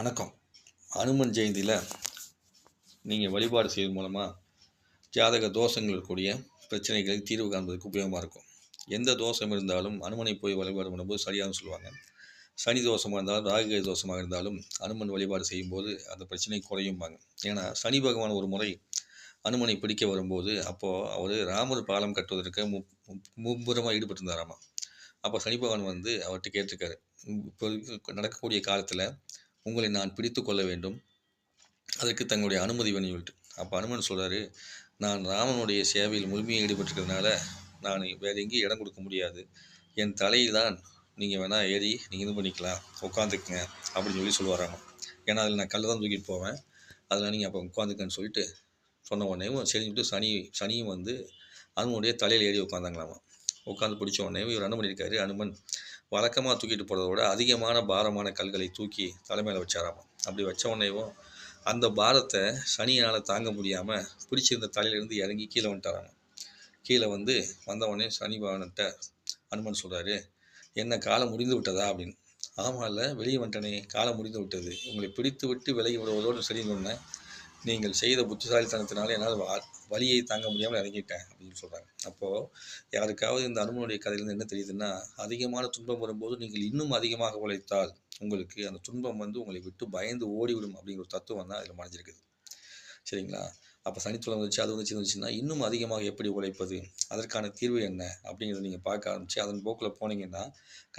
வணக்கம். அனுமன் ஜெயந்தியில் நீங்கள் வழிபாடு செய்வதன் மூலமாக ஜாதக தோஷங்கள் இருக்கக்கூடிய பிரச்சனைகளுக்கு தீர்வு காண்பதற்கு உபயோகமாக இருக்கும். எந்த தோஷம் இருந்தாலும் அனுமனை போய் வழிபாடு பண்ணும்போது சரியாகவும் சொல்லுவாங்க. சனி தோஷமாக இருந்தாலும் ராகு தோஷமாக இருந்தாலும் அனுமன் வழிபாடு செய்யும்போது அந்த பிரச்சனை குறையும்பாங்க. ஏன்னா சனி பகவான் ஒரு முறை அனுமனை பிடிக்க வரும்போது அப்போது அவர் ராமர் பாலம் கட்டுவதற்கு மு மும்புறமாக ஈடுபட்டிருந்தாராமா. அப்போ சனி பகவான் வந்து அவர்கிட்ட கேட்டிருக்காரு. இப்போ நடக்கக்கூடிய காலத்தில் உங்களை நான் பிடித்து கொள்ள வேண்டும். அதற்கு தங்களுடைய அனுமதி வேணும் சொல்லிட்டு அப்போ அனுமன் சொல்கிறாரு நான் ராமனுடைய சேவையில் முழுமையாக ஈடுபட்டிருக்கிறதுனால நான் வேறு எங்கேயும் இடம் கொடுக்க முடியாது. என் தலையில் தான் நீங்கள் வேணால் ஏறி நீங்கள் இது பண்ணிக்கலாம். உட்காந்துக்குங்க அப்படின்னு சொல்லி சொல்லுவாராம். ஏன்னா அதில் நான் கல் தான் தூக்கிட்டு போவேன். அதில் நீங்கள் அப்போ உட்காந்துக்கன்னு சொல்லிட்டு சொன்ன உடனேவும் சரிஞ்சுட்டு சொல்லிட்டு சனி சனியும் வந்து அனுமனுடைய தலையில் ஏறி உட்காந்தாங்களாமா. உட்காந்து பிடிச்ச உடனே இவர் என்ன பண்ணியிருக்காரு? அனுமன் வழக்கமாக தூக்கிட்டு போகிறத விட அதிகமான பாரமான கல்களை தூக்கி தலைமையில் வச்சாராமா? அப்படி வச்ச உடனேவும் அந்த பாரத்தை சனியினால் தாங்க முடியாமல் பிடிச்சிருந்த தலையிலேருந்து இறங்கி கீழே வந்துட்டாராமா? கீழே வந்து வந்த உடனே சனி பகவான்கிட்ட அனுமன் சொல்கிறாரு என்ன காலம் முடிந்து விட்டதா? அப்படின்னு. ஆமாம் இல்லை வெளியே வந்துட்டனே காலம் முடிந்து விட்டது. உங்களை பிடித்து விட்டு விலகி விடுவதோடு சரின்னு சொன்னேன். நீங்கள் செய்த புத்திசாலித்தனத்தினால என்னால் வா வலியை தாங்க முடியாமல் இறங்கிட்டேன் அப்படின்னு சொல்கிறாங்க அப்போது யாருக்காவது இந்த அனுமனுடைய கதையிலேருந்து என்ன தெரியுதுன்னா அதிகமான துன்பம் வரும்போது நீங்கள் இன்னும் அதிகமாக உழைத்தால் உங்களுக்கு அந்த துன்பம் வந்து உங்களை விட்டு பயந்து ஓடிவிடும் அப்படிங்கிற ஒரு தத்துவம் தான் இதில் மறைஞ்சிருக்குது. சரிங்களா? அப்போ சனித்துவம் வந்துச்சு அது வந்துச்சு வந்துச்சுன்னா இன்னும் அதிகமாக எப்படி உழைப்பது? அதற்கான தீர்வு என்ன? அப்படிங்கிறத நீங்கள் பார்க்க ஆரம்பித்து அதன் போக்கில் போனீங்கன்னா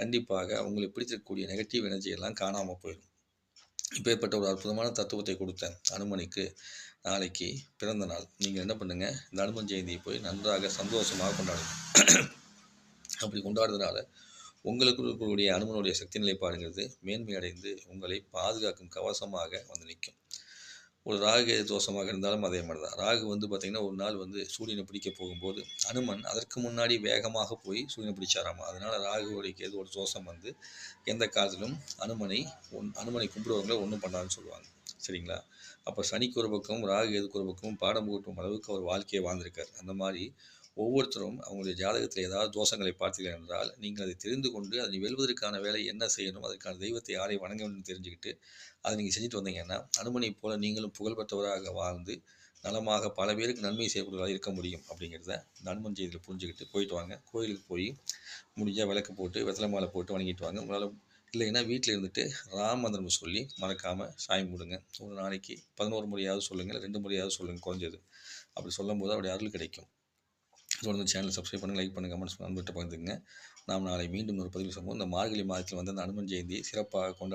கண்டிப்பாக உங்களை பிடித்திருக்கக்கூடிய நெகட்டிவ் எனர்ஜி எல்லாம் காணாமல் போயிடும். இப்பேற்பட்ட ஒரு அற்புதமான தத்துவத்தை கொடுத்த அனுமனுக்கு நாளைக்கு பிறந்த நாள். நீங்கள் என்ன பண்ணுங்கள் இந்த அனுமன் ஜெயந்தியை போய் நன்றாக சந்தோஷமாக கொண்டாடுங்க. அப்படி கொண்டாடுறதுனால உங்களுக்கு இருக்கக்கூடிய அனுமனுடைய சக்தி நிலைப்பாடுங்கிறது மேன்மையடைந்து உங்களை பாதுகாக்கும் கவசமாக வந்து நிற்கும். ஒரு ராகு தோஷமாக இருந்தாலும் அதே மாதிரி தான். ராகு வந்து பார்த்திங்கன்னா ஒரு நாள் வந்து சூரியனை பிடிக்க போகும்போது அனுமன் அதற்கு முன்னாடி வேகமாக போய் சூரியனை பிடிச்சாராமா. அதனால் ராகுவோடைய ஒரு தோஷம் வந்து எந்த காலத்திலும் அனுமனை ஒன் அனுமனை கும்பிடுவவங்களை ஒன்றும் பண்ணான்னு சொல்லுவாங்க. சரிங்களா? அப்போ சனிக்கு ஒரு பக்கம் ராகு எதுக்கு ஒரு பக்கம் பாடம் போட்டும் அளவுக்கு அவர் வாழ்க்கையை வாழ்ந்திருக்கார். அந்த மாதிரி ஒவ்வொருத்தரும் அவங்களுடைய ஜாதகத்தில் ஏதாவது தோஷங்களை பார்த்தீர்கள் என்றால் நீங்கள் அதை தெரிந்து கொண்டு அதை வெல்வதற்கான வேலை என்ன செய்யணும் அதற்கான தெய்வத்தை யாரை வணங்க வேண்டும் தெரிஞ்சுக்கிட்டு அதை நீங்கள் செஞ்சுட்டு வந்தீங்கன்னா அனுமனை போல நீங்களும் புகழ்பெற்றவராக வாழ்ந்து நலமாக பல பேருக்கு நன்மை செய்யக்கூடியதாக இருக்க முடியும் அப்படிங்கிறத நன்மன் செய்தியில் புரிஞ்சுக்கிட்டு போயிட்டு வாங்க. கோயிலுக்கு போய் முடிஞ்சால் விளக்கு போட்டு வெத்தலை மாலை போட்டு வணங்கிட்டு வாங்க. உங்களால் இல்லைன்னா வீட்டில் இருந்துட்டு ராமந்திரம் சொல்லி மறக்காமல் சாமி கொடுங்க ஒரு நாளைக்கு பதினோரு முறையாவது சொல்லுங்கள் ரெண்டு முறையாவது சொல்லுங்கள் குறைஞ்சது. அப்படி சொல்லும் போது அவருடைய அருள் கிடைக்கும். தொடர்ந்து சேனல் சப்ஸ்கிரைப் பண்ணுங்கள் லைக் பண்ணுங்கள் கமெண்ட்ஸ் நண்பர்கிட்ட பகிர்ந்துங்க நாம் நாளை மீண்டும் ஒரு பதிவு சம்பவம் இந்த மார்கழி மாதத்தில் வந்து அந்த அனுமன் ஜெயந்தியை சிறப்பாக கொண்டாட